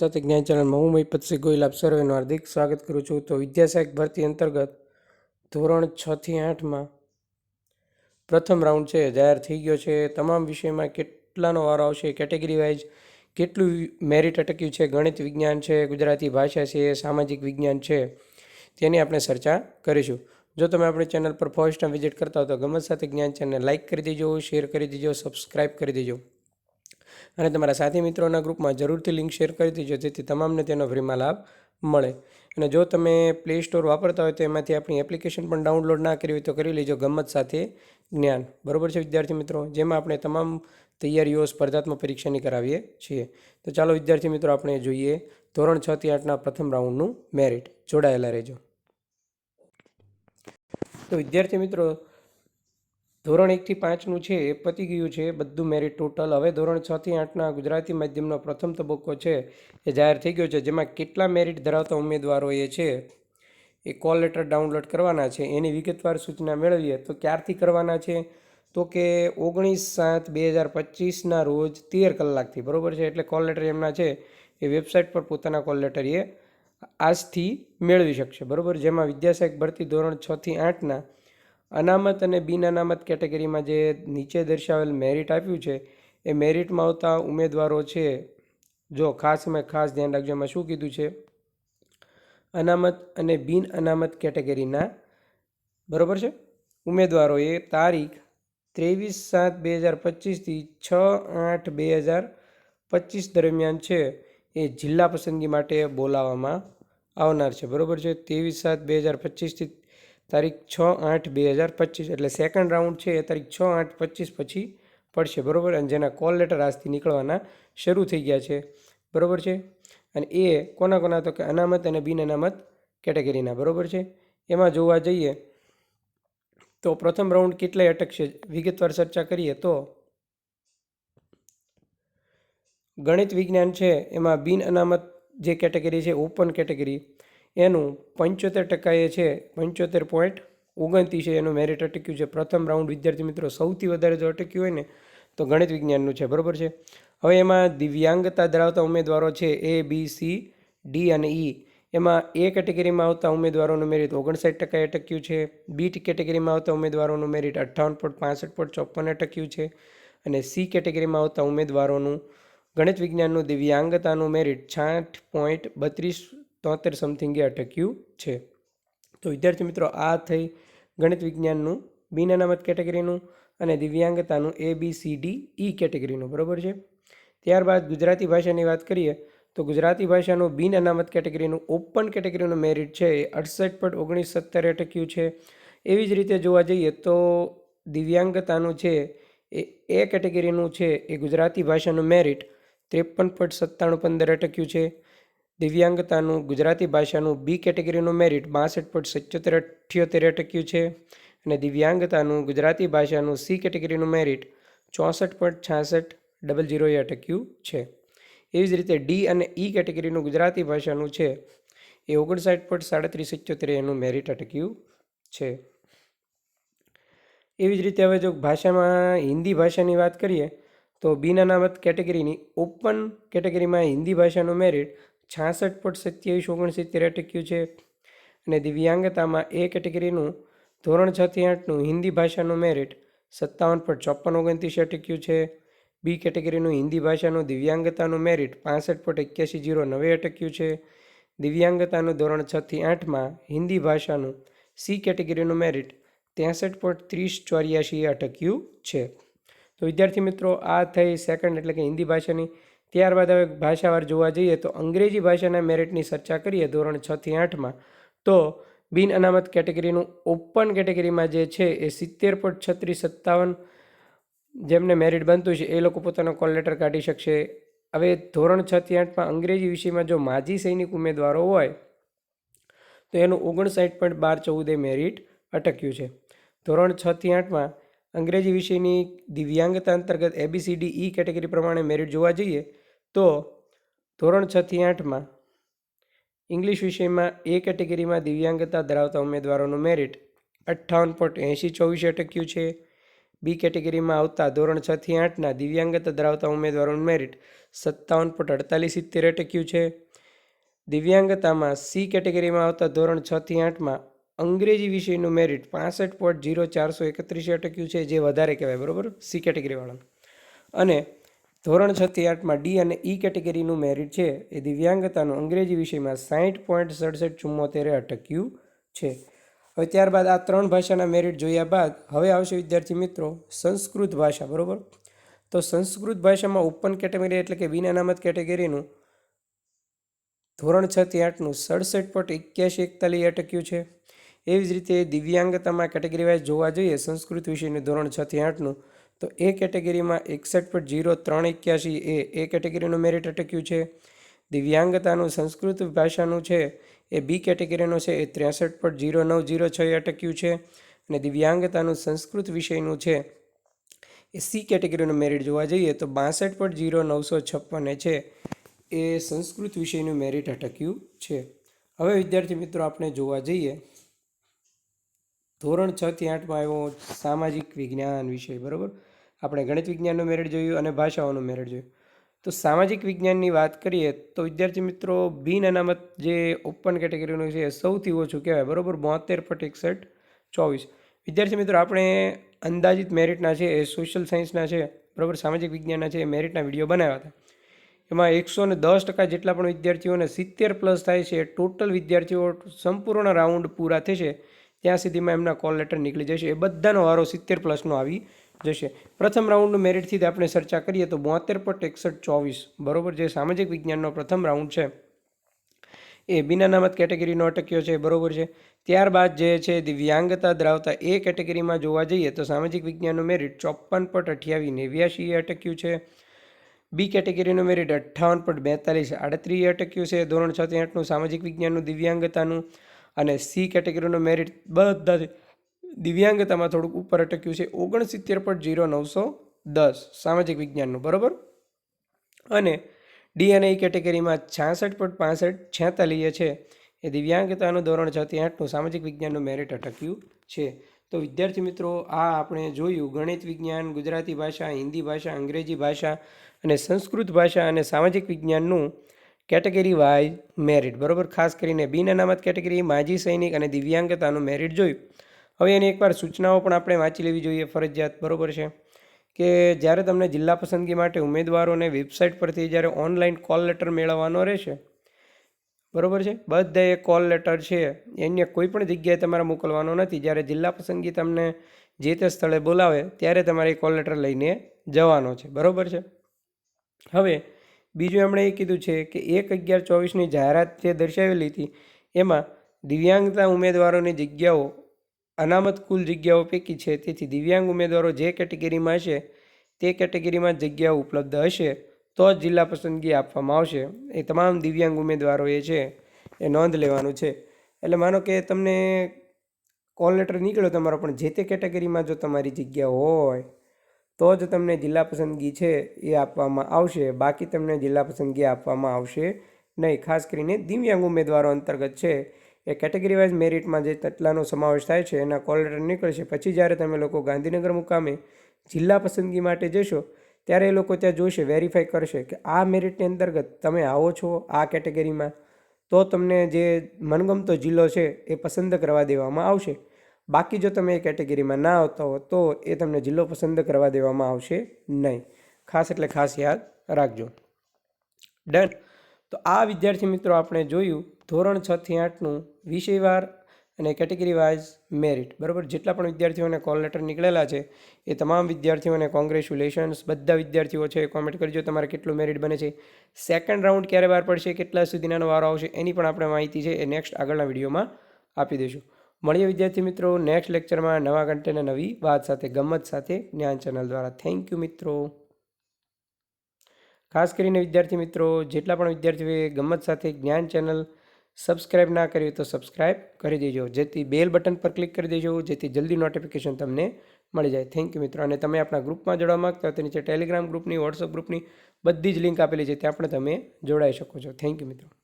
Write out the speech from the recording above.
સાથે જ્ઞાન ચેનલમાં હું મહિપતસિંહ ગોયલ આપ સર્વેનું હાર્દિક સ્વાગત કરું છું. તો વિદ્યાસહાયક ભરતી અંતર્ગત ધોરણ છથી આઠમાં પ્રથમ રાઉન્ડ છે, જાહેર થઈ ગયો છે. તમામ વિષયમાં કેટલાનો વારો આવશે? કેટેગરી વાઇઝ કેટલું મેરિટ અટક્યું છે? ગણિત વિજ્ઞાન છે, ગુજરાતી ભાષા છે, સામાજિક વિજ્ઞાન છે, તેની આપણે ચર્ચા કરીશું. જો તમે આપણી ચેનલ પર ફર્સ્ટ ટાઈમ વિઝિટ કરતા હો તો ગમત સાથે જ્ઞાન ચેનલને લાઇક કરી દેજો શેર કરી દેજો સબસ્ક્રાઇબ કરી દેજો. અને તમારા સાથી મિત્રોના ગ્રુપમાં જરૂરથી લિંક શેર કરી દેજો, જેથી તમામને તેનો ફ્રીમાં લાભ મળે. અને જો તમે પ્લે સ્ટોર વાપરતા હોય તો એમાંથી આપણી એપ્લિકેશન પણ ડાઉનલોડ ના કરી હોય તો કરી લેજો ગમત સાથે જ્ઞાન. બરાબર છે વિદ્યાર્થી મિત્રો? જેમાં આપણે તમામ તૈયારીઓ સ્પર્ધાત્મક પરીક્ષાની કરાવીએ છીએ. તો ચાલો વિદ્યાર્થી મિત્રો, આપણે જોઈએ ધોરણ છ થી આઠના પ્રથમ રાઉન્ડનું મેરિટ. જોડાયેલા રહેજો. તો વિદ્યાર્થી મિત્રો ધોરણ એકથી પાંચનું છે, એ પતી ગયું છે, બધું મેરિટ ટોટલ હવે ધોરણ છથી આઠના ગુજરાતી માધ્યમનો પ્રથમ તબક્કો છે, એ જાહેર થઈ ગયો છે, જેમાં કેટલા મેરિટ ધરાવતા ઉમેદવારોએ છે, એ કોલ લેટર ડાઉનલોડ કરવાના છે, એની વિગતવાર સૂચના મેળવીએ તો ક્યારથી કરવાના છે, તો કે ઓગણીસ સાત બે હજાર પચીસના રોજ તેર કલાકથી, બરાબર છે? એટલે કોલ લેટર એમના છે, એ વેબસાઇટ પર પોતાના કોલ લેટર એ આજથી મેળવી શકશે, બરાબર? જેમાં વિદ્યાસહાયક ભરતી ધોરણ છથી આઠના અનામત અને બિન અનામત કેટેગરીમાં જે નીચે દર્શાવેલ મેરિટ આપ્યું છે, એ મેરિટમાં આવતા ઉમેદવારો છે, જો ખાસ મેં ખાસ ધ્યાન રાખજો, એમાં શું કીધું છે? અનામત અને બિન અનામત કેટેગરીના, બરાબર છે? ઉમેદવારોએ તારીખ ત્રેવીસ સાત બે હજાર પચીસથી છ આઠ બે હજાર પચીસ દરમિયાન છે, એ જિલ્લા પસંદગી માટે બોલાવવામાં આવનાર છે. બરાબર છે? ત્રેવીસ સાત બે હજાર પચીસથી તારીખ છ આઠ બે હજાર પચીસ, એટલે સેકન્ડ રાઉન્ડ છે એ તારીખ છ આઠ પચીસ પછી પડશે, બરાબર? અને જેના કોલ લેટર આજથી નીકળવાના શરૂ થઈ ગયા છે, બરાબર છે? અને એ કોના કોના તો કે અનામત અને બિન અનામત કેટેગરીના, બરાબર છે? એમાં જોવા જઈએ તો પ્રથમ રાઉન્ડ કેટલાય અટકશે? વિગતવાર ચર્ચા કરીએ તો ગણિત વિજ્ઞાન છે, એમાં બિન અનામત જે કેટેગરી છે ઓપન કેટેગરી એનું પંચોતેર એ છે, પંચોતેર પોઈન્ટ ઓગણત્રીસ એનું મેરિટ અટક્યું છે. પ્રથમ રાઉન્ડ વિદ્યાર્થી મિત્રો સૌથી વધારે જો અટક્યું હોય ને, તો ગણિત વિજ્ઞાનનું છે. બરાબર છે? હવે એમાં દિવ્યાંગતા ધરાવતા ઉમેદવારો છે એ બી સી ડી અને ઈ એમાં એ કેટેગરીમાં આવતા ઉમેદવારોનું મેરિટ ઓગણસાઠ ટકાએ અટક્યું છે. બી કેટેગરીમાં આવતા ઉમેદવારોનું મેરિટ અઠ્ઠાવન પોઈન્ટ પાસઠ પોઈન્ટ ચોપન અટક્યું છે. અને સી કેટેગરીમાં આવતા ઉમેદવારોનું ગણિત વિજ્ઞાનનું દિવ્યાંગતાનું મેરિટ છાઠ પોઈન્ટ બત્રીસ તોતેર સમથિંગે અટક્યું છે. તો વિદ્યાર્થી મિત્રો, આ થઈ ગણિત વિજ્ઞાનનું બિન અનામત કેટેગરીનું અને દિવ્યાંગતાનું એ બી સી ડી ઈ કેટેગરીનું, બરાબર છે? ત્યારબાદ ગુજરાતી ભાષાની વાત કરીએ, તો ગુજરાતી ભાષાનું બિન અનામત કેટેગરીનું ઓપન કેટેગરીનું મેરિટ છે એ અડસઠ પોઈન્ટ ઓગણીસ સત્તરે અટક્યું છે. એવી જ રીતે જોવા જઈએ તો દિવ્યાંગતાનું છે એ એ કેટેગરીનું છે એ ગુજરાતી ભાષાનું મેરિટ ત્રેપન પોઈન્ટ સત્તાણું પંદર અટક્યું છે. દિવ્યાંગતાનું ગુજરાતી ભાષાનું બી કેટેગરીનું મેરિટ બાસઠ પોઈન્ટ સત્યોતેર અઠ્યોતેર ટક્યું છે અને દિવ્યાંગતાનું ગુજરાતી ભાષાનું સી કેટેગરીનું મેરિટ ચોસઠ પોઈન્ટ છાસઠ ડબલ જીરોએ અટક્યું છે. એવી જ રીતે ડી અને ઈ કેટેગરીનું ગુજરાતી ભાષાનું છે એ ઓગણસાઠ પોઈન્ટ સાડત્રીસ સિત્યોતેર એનું મેરિટ અટક્યું છે. એવી જ રીતે હવે જો ભાષામાં હિન્દી ભાષાની વાત કરીએ તો બિન અનામત કેટેગરીની ઓપન કેટેગરીમાં હિન્દી ભાષાનું મેરિટ છાસઠ પોઈન્ટ સત્યાવીસ, ઓગણસિત્તેર અટક્યું છે. અને દિવ્યાંગતામાં એ કેટેગરીનું ધોરણ છ થી આઠનું હિન્દી ભાષાનું મેરિટ સત્તાવન પોઈન્ટ ચોપન ઓગણત્રીસ અટક્યું છે. બી કેટેગરીનું હિન્દી ભાષાનું દિવ્યાંગતાનું મેરિટ પાસઠ પોઈન્ટ એક્યાસી જીરો નવે અટક્યું છે. દિવ્યાંગતાનું ધોરણ છ થી આઠમાં હિન્દી ભાષાનું સી કેટેગરીનું મેરિટ ત્રેસઠ પોઈન્ટ ત્રીસ ચોર્યાસી અટક્યું છે. તો વિદ્યાર્થી મિત્રો, આ થઈ સેકન્ડ એટલે કે હિન્દી ભાષાની ત્યારબાદ હવે ભાષાવાર જોવા જઈએ તો અંગ્રેજી ભાષાના મેરિટની ચર્ચા કરીએ ધોરણ છ થી આઠમાં, તો બિન અનામત કેટેગરીનું ઓપન કેટેગરીમાં જે છે એ સિત્તેર પોઈન્ટ છત્રીસ સત્તાવન જેમને મેરિટ બનતું છે, એ લોકો પોતાનો કોલ લેટર કાઢી શકશે. હવે ધોરણ છ થી આઠમાં અંગ્રેજી વિષયમાં જો માજી સૈનિક ઉમેદવારો હોય, તો એનું ઓગણસાઠ પોઈન્ટ બાર ચૌદે મેરિટ અટક્યું છે. ધોરણ છ થી આઠમાં અંગ્રેજી વિષયની દિવ્યાંગતા અંતર્ગત A B C D E category પ્રમાણે મેરિટ જોવા જઈએ તો ધોરણ છથી આઠમાં ઇંગ્લિશ વિષયમાં એ કેટેગરીમાં દિવ્યાંગતા ધરાવતા ઉમેદવારોનું મેરિટ અઠ્ઠાવન પોઈન્ટ એંશી ચોવીસે અટક્યું છે. બી કેટેગરીમાં આવતા ધોરણ છથી આઠના દિવ્યાંગતા ધરાવતા ઉમેદવારોનું મેરિટ સત્તાવન પોઈન્ટ અડતાલીસ સિત્તેર અટક્યું છે. દિવ્યાંગતામાં સી કેટેગરીમાં આવતા ધોરણ છથી આઠમાં અંગ્રેજી વિષયનું મેરિટ પાસઠ પોઈન્ટ જીરો ચારસો એકત્રીસે અટક્યું છે, જે વધારે કહેવાય, બરાબર? સી કેટેગરીવાળાનું. અને ધોરણ છ થી આઠમાં ડી અને ઈ કેટેગરીનું મેરિટ છે. એ દિવ્યાંગતાનું અંગ્રેજી વિષયમાં સાહીઠ પોઈન્ટ સડસઠ ચુમ્મોતેરે અટક્યું છે. હવે ત્યારબાદ આ ત્રણ ભાષાના મેરિટ જોયા બાદ, હવે આવશે વિદ્યાર્થી મિત્રો, સંસ્કૃત ભાષા, બરાબર? તો સંસ્કૃત ભાષામાં ઓપન કેટેગરી એટલે કે બિન અનામત કેટેગરીનું ધોરણ છ થી આઠનું સડસઠ પોઈન્ટ એક્યાસી એકતાલીસ અટક્યું છે. એવી જ રીતે દિવ્યાંગતામાં કેટેગરી વાઇઝ જોવા જોઈએ, સંસ્કૃત વિષયનું ધોરણ છ થી આઠનું તો એ કેટેગરીમાં એકસઠ પોઈન્ટ જીરો ત્રણ એક્યાસી એ એ કેટેગરીનું મેરિટ અટક્યું છે. દિવ્યાંગતાનું સંસ્કૃત ભાષાનું છે, એ બી કેટેગરીનું છે, એ ત્રેસઠ પોઈન્ટ જીરો નવ જીરો છ અટક્યું છે. અને દિવ્યાંગતાનું સંસ્કૃત વિષયનું છે, એ સી કેટેગરીનું મેરિટ જોવા જઈએ તો બાસઠ પોઈન્ટ જીરો નવસો છપ્પન છે, એ સંસ્કૃત વિષયનું મેરિટ અટક્યું છે. હવે વિદ્યાર્થી મિત્રો આપણે જોવા જઈએ, ધોરણ છ થી આઠમાં આવ્યો સામાજિક વિજ્ઞાન વિષય, બરાબર? આપણે ગણિત વિજ્ઞાનનું મેરિટ જોયું અને ભાષાઓનું મેરિટ જોયું. તો સામાજિક વિજ્ઞાનની વાત કરીએ તો વિદ્યાર્થી મિત્રો બિન અનામત જે ઓપન કેટેગરીનું છે એ સૌથી ઓછું કહેવાય, બરાબર? બોતેર પોઈન્ટ એકસઠ ચોવીસ. વિદ્યાર્થી મિત્રો, આપણે અંદાજિત મેરિટના છે એ સોશિયલ સાયન્સના છે, બરાબર? સામાજિક વિજ્ઞાનના છે એ મેરિટના વીડિયો બનાવ્યા હતા. એમાં એકસો ને દસ ટકા જેટલા પણ વિદ્યાર્થીઓને સિત્તેર પ્લસ થાય છે, ટોટલ વિદ્યાર્થીઓ સંપૂર્ણ રાઉન્ડ પૂરા થશે, ત્યાં સુધીમાં એમના કોલ લેટર નીકળી જશે. એ બધાનો વારો સિત્તેર પ્લસનો આવી જશે. પ્રથમ રાઉન્ડનું મેરિટથી જ આપણે ચર્ચા કરીએ તો બોતેર પોઈન્ટ એકસઠ ચોવીસ. બરાબર જે સામાજિક વિજ્ઞાનનો પ્રથમ રાઉન્ડ છે. એ બિના અનામત કેટેગરીનો અટક્યો છે, બરોબર છે. ત્યારબાદ જે છે દિવ્યાંગતા ધરાવતા એ કેટેગરીમાં જોવા જઈએ તો સામાજિક વિજ્ઞાનનું મેરિટ ચોપન પોઈન્ટ અઠ્યાવી નેવ્યાસી એ અટક્યું છે. બી કેટેગરીનું મેરિટ અઠ્ઠાવન પોઈન્ટ બેતાલીસ, આડત્રીસ અટક્યું છે. ધોરણ છ થી આઠનું સામાજિક વિજ્ઞાનનું દિવ્યાંગતાનું અને સી કેટેગરીનું મેરિટ બધા દિવ્યાંગતામાં થોડુંક ઉપર અટક્યું છે ઓગણસિત્તેર પોઈન્ટ જીરો નવસો દસ સામાજિક વિજ્ઞાનનું, બરાબર? અને ડી અને ઈ કેટેગરીમાં છાસઠ પોઈન્ટ પાસઠ છેતાલીએ છે. એ દિવ્યાંગતાનું ધોરણ છ થી આઠનું સામાજિક વિજ્ઞાનનું મેરિટ અટક્યું છે. તો વિદ્યાર્થી મિત્રો, આ આપણે જોયું ગણિત વિજ્ઞાન, ગુજરાતી ભાષા, હિન્દી ભાષા, અંગ્રેજી ભાષા અને સંસ્કૃત ભાષા અને સામાજિક વિજ્ઞાનનું કેટેગરી વાઇઝ મેરિટ, બરાબર? ખાસ કરીને બિન અનામત કેટેગરી, માજી સૈનિક અને દિવ્યાંગતાનું મેરિટ જોયું. હવે એની એકવાર સૂચનાઓ પણ આપણે વાંચી લેવી જોઈએ, ફરજિયાત, બરાબર છે? કે જ્યારે તમને જિલ્લા પસંદગી માટે ઉમેદવારોને વેબસાઇટ પરથી જ્યારે ઓનલાઈન કોલ લેટર મેળવવાનો રહેશે, બરાબર છે? બધા એ કોલ લેટર છે, એને કોઈ પણ જગ્યાએ તમારે મોકલવાનો નથી. જ્યારે જિલ્લા પસંદગી તમને જે તે સ્થળે બોલાવે, ત્યારે તમારે એ કોલ લેટર લઈને જવાનો છે, બરાબર છે? હવે, બીજું એમણે એ કીધું છે કે એક અગિયાર ચોવીસની જાહેરાત જે દર્શાવેલી હતી, એમાં દિવ્યાંગતા ઉમેદવારોની જગ્યાઓ અનામત કુલ જગ્યાઓ પૈકી છે. તેથી દિવ્યાંગ ઉમેદવારો જે કેટેગરીમાં હશે, તે કેટેગરીમાં જગ્યાઓ ઉપલબ્ધ હશે તો જ જિલ્લા પસંદગી આપવામાં આવશે. એ તમામ દિવ્યાંગ ઉમેદવારોએ છે, એ નોંધ લેવાનું છે. એટલે માનો કે તમને કોલ લેટર નીકળ્યો તમારો, પણ જે તે કેટેગરીમાં જો તમારી જગ્યા હોય, તો જ તમને જિલ્લા પસંદગી છે એ આપવામાં આવશે. બાકી તમને જિલ્લા પસંદગી આપવામાં આવશે નહીં. ખાસ કરીને દિવ્યાંગ ઉમેદવારો અંતર્ગત છે એ કેટેગરી વાઇઝ મેરિટમાં જે તટલાનો સમાવેશ થાય છે, એના કોલ લેટર નીકળશે. પછી જ્યારે તમે લોકો ગાંધીનગર મુકામે જિલ્લા પસંદગી માટે જશો, ત્યારે એ લોકો ત્યાં જોશે, વેરીફાઈ કરશે કે આ મેરિટની અંતર્ગત તમે આવો છો આ કેટેગરીમાં. તો તમને જે મનગમતો જિલ્લો છે એ પસંદ કરવા દેવામાં આવશે. બાકી જો તમે એ કેટેગરીમાં ના આવતા હો, તો એ તમને જિલ્લો પસંદ કરવા દેવામાં આવશે નહીં. ખાસ એટલે ખાસ યાદ રાખજો. ડન. તો આ વિદ્યાર્થી મિત્રો આપણે જોયું ધોરણ છ થી આઠનું વિષયવાર અને કેટેગરી વાઇઝ મેરિટ. બરાબર? જેટલા પણ વિદ્યાર્થીઓને કોલ લેટર નીકળેલા છે, એ તમામ વિદ્યાર્થીઓને કોંગ્રેચ્યુલેશન્સ, બધા વિદ્યાર્થીઓ છે કોમેન્ટ કરજો તમારે કેટલું મેરિટ બને છે. સેકન્ડ રાઉન્ડ ક્યારે બહાર પડશે, કેટલા સુધીનાનો વારો આવશે, એની પણ આપણે માહિતી છે, એ નેક્સ્ટ આગળના વિડીયોમાં આપી દઈશું. મળીએ વિદ્યાર્થી મિત્રો નેક્સ્ટ લેક્ચરમાં નવા કન્ટેન્ટ નવી વાત સાથે, ગમત સાથે જ્ઞાન ચેનલ દ્વારા. થેન્ક યુ મિત્રો. ખાસ કરીને વિદ્યાર્થી મિત્રો, જેટલા પણ વિદ્યાર્થીઓએ ગમત સાથે જ્ઞાન ચેનલ સબસ્ક્રાઇબ ના કરી તો સબસ્ક્રાઇબ કરી દેજો. જેથી બેલ બટન પર ક્લિક કરી દેજો, જેથી જલ્દી નોટિફિકેશન તમને મળી જાય. થેન્ક યુ મિત્રો. અને તમે આપણા ગ્રુપમાં જોડવા માગતા તો નીચે ટેલિગ્રામ ગ્રુપની વોટ્સઅપ ગ્રુપની બધી જ લિંક આપેલી છે, ત્યાં પણ તમે જોડાઈ શકો છો. થેન્ક યુ મિત્રો.